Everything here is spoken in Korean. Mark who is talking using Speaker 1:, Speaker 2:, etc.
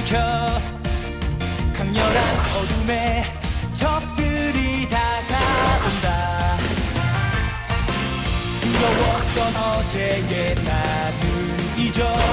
Speaker 1: 불켜 강렬한 어둠에 적들이 다가온다. 두려웠던 어제의 나를 잊어.